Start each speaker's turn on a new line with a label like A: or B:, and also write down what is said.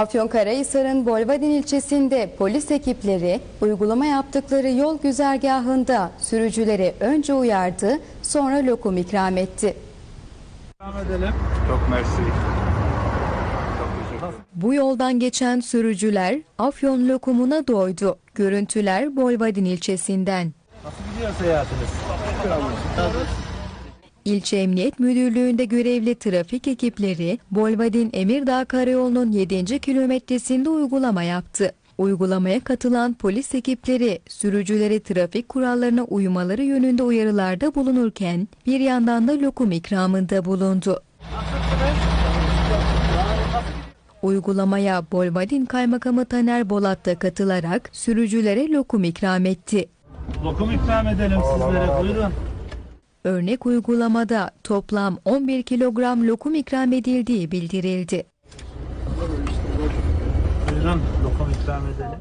A: Afyonkarahisar'ın Bolvadin ilçesinde polis ekipleri uygulama yaptıkları yol güzergahında sürücüleri önce uyardı, sonra lokum ikram etti.
B: Devam edelim.
C: Çok mersi.
A: Bu yoldan geçen sürücüler Afyon lokumuna doydu. Görüntüler Bolvadin ilçesinden.
B: Nasıl gidiyor seyahatiniz?
A: İlçe Emniyet Müdürlüğü'nde görevli trafik ekipleri Bolvadin Emirdağ Karayolu'nun 7. kilometresinde uygulama yaptı. Uygulamaya katılan polis ekipleri sürücüleri trafik kurallarına uymaları yönünde uyarılarda bulunurken bir yandan da lokum ikramında bulundu. Uygulamaya Bolvadin Kaymakamı Taner Bolat da katılarak sürücülere lokum ikram etti.
B: Lokum ikram edelim sizlere. Buyurun.
A: Örnek uygulamada toplam 11 kilogram lokum ikram edildiği bildirildi.
B: Buyurun lokum ikram edelim.